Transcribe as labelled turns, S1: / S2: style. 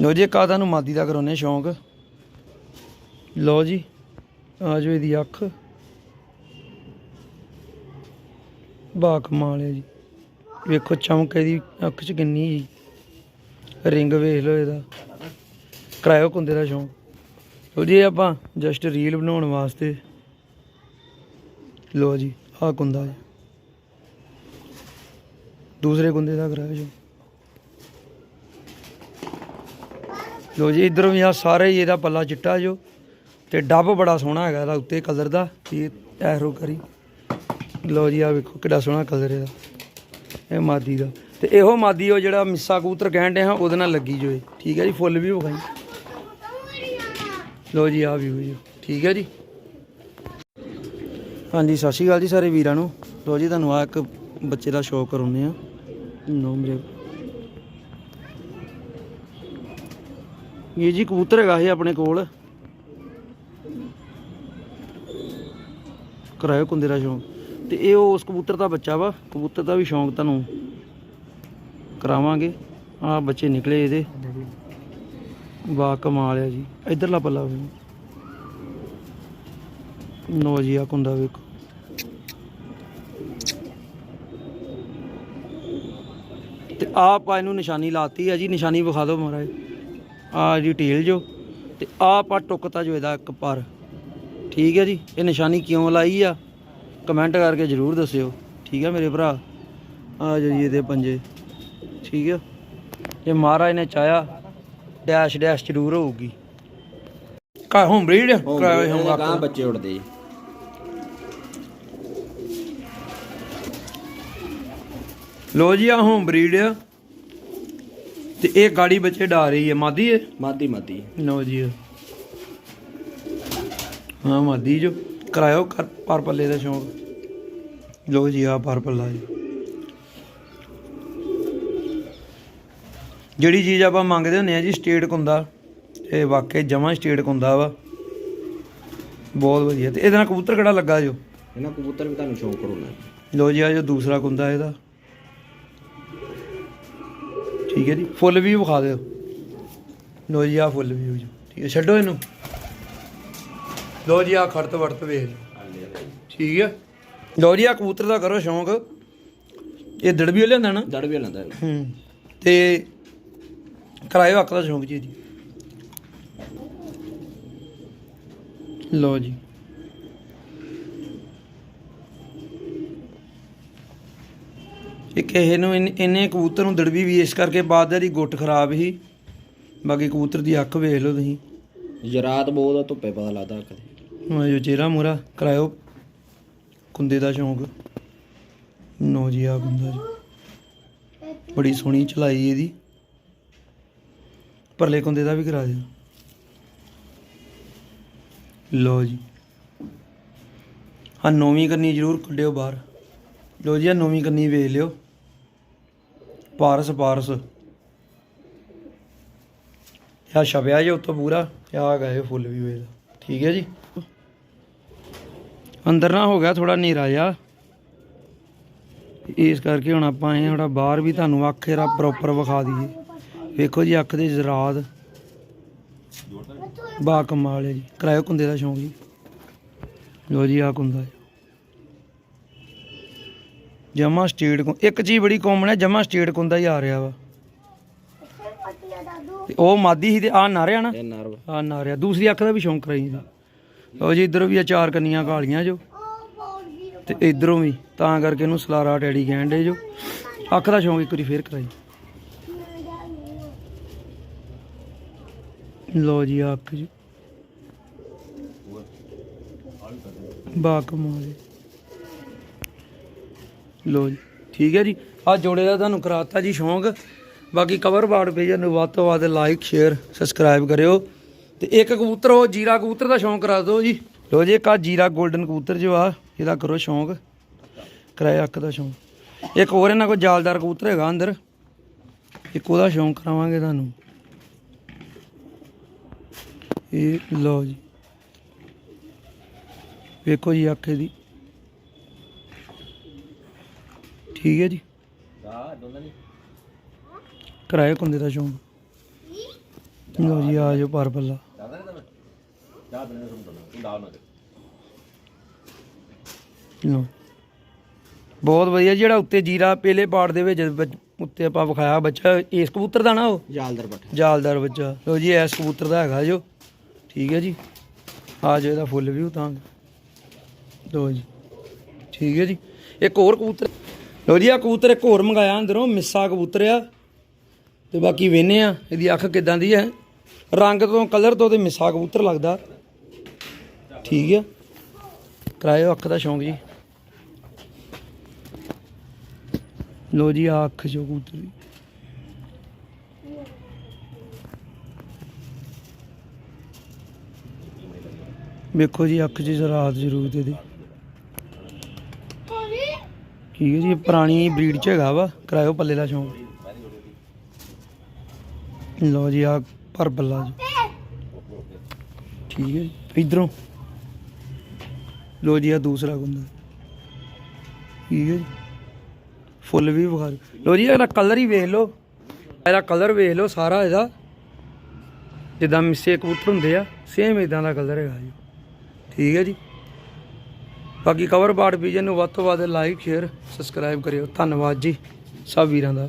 S1: ਲੋ ਜੀ ਕਾ ਤੁਹਾਨੂੰ ਮਾਦੀ ਦਾ ਕਰਾਉਨੇ ਸ਼ੌਂਕ। ਲੋ ਜੀ, ਆ ਜੋ ਇਹਦੀ ਅੱਖ। ਬਾ ਕਮਾਲ ਹੈ ਜੀ। ਵੇਖੋ ਚਮਕ ਇਹਦੀ, ਅੱਖ 'ਚ ਕਿੰਨੀ ਜੀ। ਰਿੰਗ ਵੇਖ ਲਓ ਇਹਦਾ। ਕਰਾਇਓ ਕੁੰਦੇ ਦਾ ਸ਼ੌਂਕ। ਲੋ ਜੀ, ਆਪਾਂ ਜਸਟ ਰੀਲ ਬਣਾਉਣ ਵਾਸਤੇ। ਲੋ ਜੀ ਆ ਕੁੰਦਾ ਜੀ ਦੂਸਰੇ ਕੁੰਦੇ ਦਾ ਕਰਾਇਓ ਸ਼ੌਂਕ। ਲੋ ਜੀ, ਇਧਰ ਵੀ ਆ ਸਾਰੇ ਹੀ ਇਹਦਾ ਪੱਲਾ ਚਿੱਟਾ ਜੋ, ਤੇ ਡੱਬ ਬੜਾ ਸੋਹਣਾ ਹੈਗਾ ਇਹਦਾ ਉੱਤੇ ਕਲਰ ਦਾ ਇਹ ਐਰੋ ਕਰੀ। ਲੋ ਜੀ ਆ ਵੇਖੋ ਕਿੱਡਾ ਸੋਹਣਾ ਕਲਰ ਇਹਦਾ, ਇਹ ਮਾਦੀ ਦਾ। ਤੇ ਇਹੋ ਮਾਦੀ ਉਹ ਜਿਹੜਾ ਮਿੱਸਾ ਕਬੂਤਰ ਕਹਿਣ ਦੇ ਉਹਦੇ ਨਾਲ ਲੱਗੀ ਜੋ ਇਹ। ਠੀਕ ਹੈ ਜੀ, ਫੁੱਲ ਵੀ ਵਿਖਾਈ। ਲੋ ਜੀ ਆ ਵੀ ਜੀ ਠੀਕ ਹੈ ਜੀ। ਹਾਂਜੀ, ਸਤਿ ਸ਼੍ਰੀ ਅਕਾਲ ਜੀ ਸਾਰੇ ਵੀਰਾਂ ਨੂੰ। ਲੋ ਜੀ, ਤੁਹਾਨੂੰ ਆ ਇੱਕ ਬੱਚੇ ਦਾ ਸ਼ੌਕ ਕਰਾਉਂਦੇ ਆ ਨੋ ਮੇਰੇ ਇਹ ਜੀ ਕਬੂਤਰ ਹੈਗਾ ਇਹ ਆਪਣੇ ਕੋਲ। ਕਰਾਇਓ ਕੁੰਦੇ ਦਾ ਸ਼ੌਂਕ। ਤੇ ਇਹ ਉਸ ਕਬੂਤਰ ਦਾ ਬੱਚਾ ਵਾ, ਕਬੂਤਰ ਦਾ ਵੀ ਸ਼ੌਂਕ ਤੁਹਾਨੂੰ ਕਰਾਵਾਂਗੇ। ਆ ਬੱਚੇ ਨਿਕਲੇ ਇਹਦੇ। ਵਾਹ, ਕਮਾਲ ਆ ਜੀ। ਇਧਰਲਾ ਪੱਲਾ ਵੇਖੋ। ਨੋ ਜੀ ਆ ਕੁੰਦਾ ਵੇਖੋ। ਤੇ ਆ ਆਪਾਂ ਇਹਨੂੰ ਨਿਸ਼ਾਨੀ ਲਾਤੀ ਆ ਜੀ। ਨਿਸ਼ਾਨੀ ਵਿਖਾ ਦਿਓ ਮਹਾਰਾਜ। ਆ ਜੀ ਟੇਲ ਜੋ ਤੇ ਆ ਆਪਾਂ ਟੁਕਤਾ ਜੋ ਇਹਦਾ ਇੱਕ ਪਰ ਠੀਕ ਹੈ ਜੀ ਇਹ ਨਿਸ਼ਾਨੀ ਕਿਉਂ ਲਾਈ ਆ? ਕਮੈਂਟ ਕਰਕੇ ਜਰੂਰ ਦੱਸਿਓ। ਠੀਕ ਹੈ ਮੇਰੇ ਭਰਾ? ਆ ਜੋ ਜੀ ਇਹਦੇ ਪੰਜੇ। ਠੀਕ ਹੈ ਜੇ ਮਹਾਰਾਜ ਨੇ ਚਾਹਿਆ ਡੈਸ਼ ਡੈਸ਼ ਜ਼ਰੂਰ ਹੋਊਗੀ। ਕਾ ਹੋਮ ਬਰੀਡ ਕਰਾਇਆ ਹੋਊਗਾ
S2: ਗਾਂ ਬੱਚੇ ਉੜਦੇ ਜੀ।
S1: ਲੋ ਜੀ ਆ ਹੋਮ ਬਰੀਡ ਤੇ ਇਹ ਗਾੜੀ ਬੱਚੇ ਡਾ ਰਹੀ ਹੈ। ਮਾਦੀ ਹੈ?
S2: ਮਾਦੀ ਮਾਦੀ।
S1: ਲਓ ਜੀ। ਹਾਂ ਮਾਦੀ ਜੋ ਕਰਾਇਓ ਕਰ ਪਰ ਪੱਲੇ ਦਾ ਸ਼ੌਂਕ। ਲਓ ਜੀ ਆ ਪਰ ਪੱਲਾ ਜੀ। ਜਿਹੜੀ ਚੀਜ਼ ਆਪਾਂ ਮੰਗਦੇ ਹੁੰਦੇ ਆ ਜੀ ਸਟੇਟ ਕੁੰਦਾ। ਇਹ ਵਾਕਈ ਜਮਾਂ ਸਟੇਟ ਕੁੰਦਾ ਵਾ। ਬਹੁਤ ਵਧੀਆ। ਤੇ ਇਹਦੇ ਨਾਲ ਕਬੂਤਰ ਕਿਹੜਾ ਲੱਗਾ ਜੋ?
S2: ਇਹਨਾਂ ਕਬੂਤਰ ਵੀ ਤੁਹਾਨੂੰ ਸ਼ੌਂਕ ਕਰਾਉਣਾ
S1: ਲੋ ਜੀ ਆ ਜੋ ਦੂਸਰਾ ਕੁੰਦਾ ਇਹਦਾ। ਠੀਕ ਹੈ ਜੀ। ਫੁੱਲ ਵੀ ਵਿਖਾ ਦਿਓ। ਲੋ ਜੀ ਆ ਫੁੱਲ ਵੀ ਠੀਕ ਹੈ ਛੱਡੋ ਇਹਨੂੰ। ਲੋ ਜੀ ਆ ਖੜਤ ਵੜਤ ਵੇਖ ਲਓ। ਠੀਕ ਹੈ। ਲੋ ਜੀ ਆ ਕਬੂਤਰ ਦਾ ਕਰੋ ਸ਼ੌਂਕ। ਇਹ ਦੜਬੀ ਲਿਆਂਦਾ ਨਾ?
S2: ਦੜ ਵੀ ਲੈਂਦਾ
S1: ਹੂੰ। ਤੇ ਕਰਾਇਓ ਅੱਖ ਦਾ ਸ਼ੌਂਕ ਜੀ ਜੀ ਲੋ ਜੀ। ਇਹ ਕਿਸੇ ਨੂੰ ਇੰਨੇ ਕਬੂਤਰ ਨੂੰ ਦੜਬੀ ਵੀ ਇਸ ਕਰਕੇ ਬਾਅਦ ਦੀ ਗੁੱਟ ਖਰਾਬ ਸੀ। ਬਾਕੀ ਕਬੂਤਰ ਦੀ ਅੱਖ ਵੇਖ ਲਓ ਤੁਸੀਂ।
S2: ਜਰਾਤ ਬਹੁਤ ਆ ਧੁੱਪੇ ਪਤਾ ਲੱਗਦਾ ਕਦੇ
S1: ਮੈਂ ਜੋ ਚਿਹਰਾ ਮੂਰਾ ਕਰਾਇਓ। ਕੁੰਦੇ ਦਾ ਸ਼ੌਂਕ। ਨੋ ਜੀ ਆ ਕੁੰਦਾ ਜੀ। ਬੜੀ ਸੋਹਣੀ ਚਲਾਈ ਇਹਦੀ। ਪਰਲੇ ਕੁੰਦੇ ਦਾ ਵੀ ਕਰਾ ਦਿਓ। ਲੋ ਜੀ। ਹਾਂ ਨੌਵੀਂ ਕੰਨੀ ਜ਼ਰੂਰ ਕੱਢਿਓ ਬਾਹਰ। ਲੋ ਜੀ ਆ ਨੌਵੀਂ ਕੰਨੀ ਵੇਖ ਲਿਓ। ਪਾਰਸ ਪਾਰਸ। ਆ ਛਪਿਆ ਜੇ ਉੱਤੋਂ ਪੂਰਾ ਆ ਗਏ ਫੁੱਲ ਵੀ ਵੇਖ ਠੀਕ ਹੈ ਜੀ? ਅੰਦਰ ਨਾ ਹੋ ਗਿਆ ਥੋੜਾ ਹਨੇਰਾ ਜਿਹਾ। ਇਸ ਕਰਕੇ ਹੁਣ ਆਪਾਂ ਇਹ ਥੋੜਾ ਬਾਹਰ ਵੀ ਤੁਹਾਨੂੰ ਅੱਖ ਇਹਦਾ ਪ੍ਰੋਪਰ ਵਿਖਾ ਦਈਏ। ਵੇਖੋ ਜੀ ਅੱਖ ਦੇ ਜ਼ਰਾਦ। ਬਾ ਕਮਾਲ ਹੈ ਜੀ। ਕਰਾਇਓ ਕੁੰਦੇ ਦਾ ਸ਼ੌਂਕ ਜੀ। ਲੋ ਜੀ ਆ ਕੁੰਦਾ ਜਮਾ ਸਟੇਟ ਕੁੰ ਇੱਕ ਚੀਜ਼ ਬੜੀ ਕਾਮਨ ਹੈ ਜਮਾ ਸਟੇਟ ਕੁੰਦਾ ਹੀ ਆ ਰਿਹਾ ਵਾ। ਤੇ ਉਹ ਮਾਦੀ ਸੀ ਤੇ ਆ ਨਾਰਿਆ ਨਾ? ਆ ਨਾਰਿਆ। ਦੂਸਰੀ ਅੱਖ ਦਾ ਵੀ ਸ਼ੌਂਕ ਕਰਾਈ ਜੀ ਲਓ ਜੀ ਇਧਰੋਂ ਵੀ ਆ ਚਾਰ ਕੰਨੀਆਂ ਕਾਲੀਆਂ ਜੋ। ਤੇ ਇਧਰੋਂ ਵੀ ਤਾਂ ਕਰਕੇ ਇਹਨੂੰ ਸਲਾਰਾ ਡੈਡੀ ਕਹਿਣ ਦੇ ਜੋ। ਅੱਖ ਦਾ ਸ਼ੌਂਕ ਇੱਕ ਵਾਰੀ ਫੇਰ ਕਰਾਈ। ਲਓ ਜੀ ਅੱਖ ਜੀ। ਬਾ ਕਮਾਲ ਲੋ ਜੀ। ਠੀਕ ਹੈ ਜੀ। ਆ ਜੋੜੇ ਦਾ ਤੁਹਾਨੂੰ ਕਰਾਤਾ ਜੀ ਸ਼ੌਂਕ। ਬਾਕੀ ਕਵਰ ਬਾੜ ਪੇਜ ਨੂੰ ਵੱਧ ਤੋਂ ਵੱਧ ਲਾਈਕ ਸ਼ੇਅਰ ਸਬਸਕ੍ਰਾਈਬ ਕਰਿਓ। ਤੇ ਇੱਕ ਕਬੂਤਰ ਉਹ ਜੀਰਾ ਕਬੂਤਰ ਦਾ ਸ਼ੌਂਕ ਕਰਾ ਦਿਓ ਜੀ। ਲੋ ਜੀ, ਇੱਕ ਆ ਜੀਰਾ 골ਡਨ ਕਬੂਤਰ ਜੋ ਆ, ਇਹਦਾ ਕਰੋ ਸ਼ੌਂਕ। ਕਰਾਇਆ ਅੱਖ ਦਾ ਸ਼ੌਂਕ। ਇੱਕ ਹੋਰ ਇਹਨਾਂ ਕੋਲ ਜਾਲਦਾਰ ਕਬੂਤਰ ਹੈਗਾ ਅੰਦਰ। ਇੱਕ ਉਹਦਾ ਸ਼ੌਂਕ ਕਰਾਵਾਂਗੇ ਤੁਹਾਨੂੰ। ਇਹ ਲਓ ਜੀ। ਵੇਖੋ ਜੀ ਅੱਖ ਦੀ। ਠੀਕ ਹੈ ਜੀ। ਕਰਾਇਆ ਕੁੰਦੇ ਦਾ ਸ਼ੌਂਕ। ਲੋ ਜੀ ਆ ਜਾਓ ਪਰ ਬੱਲਾ ਲਓ। ਬਹੁਤ ਵਧੀਆ ਜਿਹੜਾ ਉੱਤੇ ਜੀਰਾ ਪੇਲੇ ਪਾੜ ਦੇ ਵਿੱਚ ਬੱਚ- ਉੱਤੇ ਆਪਾਂ ਵਿਖਾਇਆ ਬੱਚਾ ਇਸ ਕਬੂਤਰ ਦਾ ਨਾ ਉਹ?
S2: ਜਾਲਦਰ ਬੱਟ
S1: ਜਾਲਦਾਰ ਬੱਚਾ। ਲੋ ਜੀ ਇਸ ਕਬੂਤਰ ਦਾ ਹੈਗਾ ਜੋ। ਠੀਕ ਹੈ ਜੀ। ਆ ਜੋ ਇਹਦਾ ਫੁੱਲ ਵੀ ਉਤਾਂ ਲੋ ਜੀ। ਠੀਕ ਹੈ ਜੀ। ਇੱਕ ਹੋਰ ਕਬੂਤਰ ਲੋ ਜੀ ਆ ਕਬੂਤਰ ਇੱਕ ਹੋਰ ਮੰਗਾਇਆ ਅੰਦਰੋਂ, ਮਿੱਸਾ ਕਬੂਤਰ ਆ। ਤੇ ਬਾਕੀ ਵੇਨੇ ਆ, ਇਹਦੀ ਅੱਖ ਕਿਦਾਂ ਦੀ ਹੈ? ਰੰਗ ਤੋਂ, ਕਲਰ ਤੋਂ ਤੇ ਮਿੱਸਾ ਕਬੂਤਰ ਲੱਗਦਾ। ਠੀਕ ਆ। ਕਰਾਇਓ ਅੱਖ ਦਾ ਸ਼ੌਂਕ ਜੀ। ਲੋ ਜੀ ਆ ਅੱਖ ਜੋ ਕਬੂਤਰ ਦੀ। ਵੇਖੋ ਜੀ, ਅੱਖ 'ਚ ਰਾਤ ਜ਼ਰੂਰ ਦੇ ਦੇ ਠੀਕ ਹੈ ਜੀ, ਪੁਰਾਣੀ ਬਰੀਡ 'ਚ ਹੈਗਾ ਵਾ, ਕਰਾਇਓ ਪੱਲੇ ਦਾ ਸ਼ੌਂਕ। ਲਓ ਜੀ ਆ ਪਰ ਬੱਲਾ ਜੀ। ਠੀਕ ਹੈ ਇਧਰੋਂ। ਲਓ ਜੀ ਆ ਦੂਸਰਾ ਗੁੰਦਾ ਠੀਕ ਹੈ ਜੀ, ਫੁੱਲ ਵੀ ਵਿਖਾ ਲੋ ਜੀ, ਇਹਦਾ ਕਲਰ ਹੀ ਵੇਖ ਲਓ। ਇਹਦਾ ਕਲਰ ਵੇਖ ਲਓ ਸਾਰਾ ਇਹਦਾ। ਜਿੱਦਾਂ ਮਿੱਸੇ ਕਬੂਤਰ ਹੁੰਦੇ ਆ ਸੇਮ ਇਦਾਂ ਦਾ ਕਲਰ ਹੈਗਾ ਜੀ। ਠੀਕ ਹੈ ਜੀ। ਬਾਕੀ ਕਵਰ ਬਾੜ ਵਿਜਨ ਨੂੰ ਵੱਧ ਤੋਂ ਵੱਧ ਲਾਈਕ ਸ਼ੇਅਰ ਸਬਸਕ੍ਰਾਈਬ ਕਰਿਓ। ਧੰਨਵਾਦ ਜੀ। ਸਭ ਵੀਰਾਂ ਦਾ।